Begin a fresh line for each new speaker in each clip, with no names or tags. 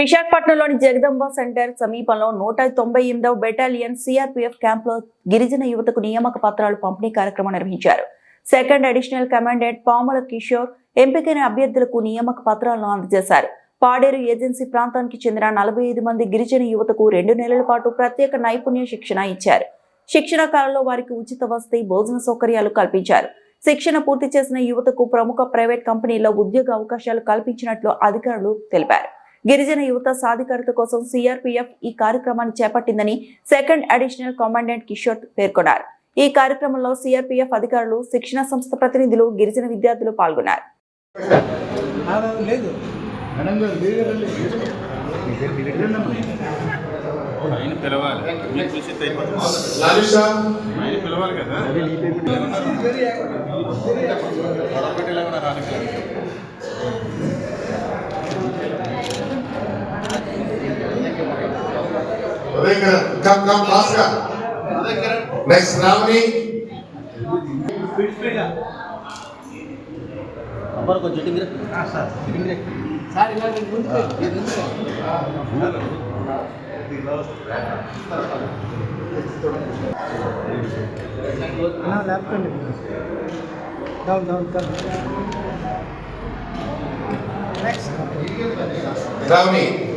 విశాఖపట్నంలోని జగదంబ సెంటర్ సమీపంలో నూట తొంభై ఎనిమిదవ బెటాలియన్ సిఆర్పీఎఫ్ క్యాంప్లో గిరిజన యువతకు నియామక పత్రాలు పంపిణీ కార్యక్రమం నిర్వహించారు. Second additional commandant Pamula Kishore ఎంపికైన అభ్యర్థులకు నియామక పత్రాలను అందజేశారు. పాడేరు ఏజెన్సీ ప్రాంతానికి చెందిన నలభై ఐదు మంది గిరిజన యువతకు రెండు నెలల పాటు ప్రత్యేక నైపుణ్య శిక్షణ ఇచ్చారు. శిక్షణ కాలంలో వారికి ఉచిత వసతి భోజన సౌకర్యాలు కల్పించారు. శిక్షణ పూర్తి చేసిన యువతకు ప్రముఖ ప్రైవేట్ కంపెనీల్లో ఉద్యోగ అవకాశాలు కల్పించినట్లు అధికారులు తెలిపారు. గిరిజన యువత సాధికారత కోసం సిఆర్పీఎఫ్ ఈ కార్యక్రమాన్ని చేపట్టిందని సెకండ్ అడిషనల్ కమాండెంట్ కిషోర్ పేర్కొన్నారు. ఈ కార్యక్రమంలో సిఆర్పీఎఫ్ అధికారులు శిక్షణ సంస్థ ప్రతినిధులు గిరిజన విద్యార్థులు పాల్గొన్నారు.
లేదు
ఉదయకరణ్ కమ్ కమ్ ఫాస్ట్ గా నెక్స్ట్ రావణి
అబ్బాయి కొంచెం డింగిరే సార్ డింగిరే సార్ ఇలా ముందుకు లేపకండి డౌన్ డౌన్ డౌన్ నెక్స్ట్
రావణి చప్పట్లు కొట్టాలి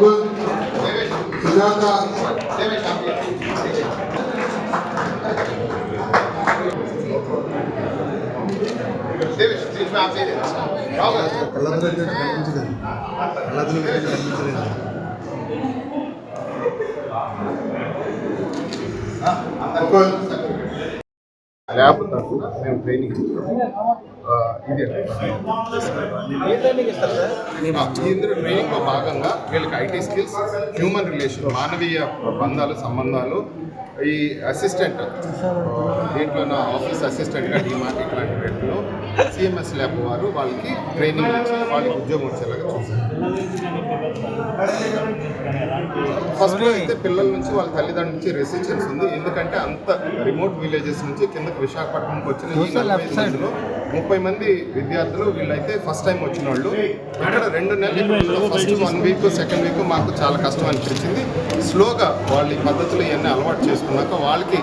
Mukul Sujatha
కళ్ళందరూ కనిపించలేదు. కళ్ళందరూ కనిపించలేదు.
తరఫున మేము ట్రైనింగ్ ఇది. ఇందులో ట్రైనింగ్లో భాగంగా వీళ్ళకి ఐటీ స్కిల్స్ హ్యూమన్ రిలేషన్ మానవీయ బంధాలు సంబంధాలు. ఈ అసిస్టెంట్ దీంట్లో నా ఆఫీస్ అసిస్టెంట్గా డిమార్ట్ ఇట్లాంటి వ్యక్తులు సిఎంఎస్ ల్యాబ్ వారు వాళ్ళకి ట్రైనింగ్ ఇచ్చి వాళ్ళకి ఉద్యోగం వచ్చేలాగా చూశారు. ఫస్ట్ అయితే పిల్లల నుంచి వాళ్ళ తల్లిదండ్రుల నుంచి రెసిస్టెన్స్ ఉంది. ఎందుకంటే అంత రిమోట్ విలేజెస్ నుంచి కిందకి విశాఖపట్నంకి వచ్చిన ఈ నలభై ముప్పై మంది విద్యార్థులు వీళ్ళైతే ఫస్ట్ టైం వచ్చిన వాళ్ళు ఇక్కడ రెండు నెలలు first one week second week మాకు చాలా కష్టం అనిపించింది. స్లోగా వాళ్ళు ఈ పద్ధతులు ఇవన్నీ అలవాటు చేసుకున్నాక వాళ్ళకి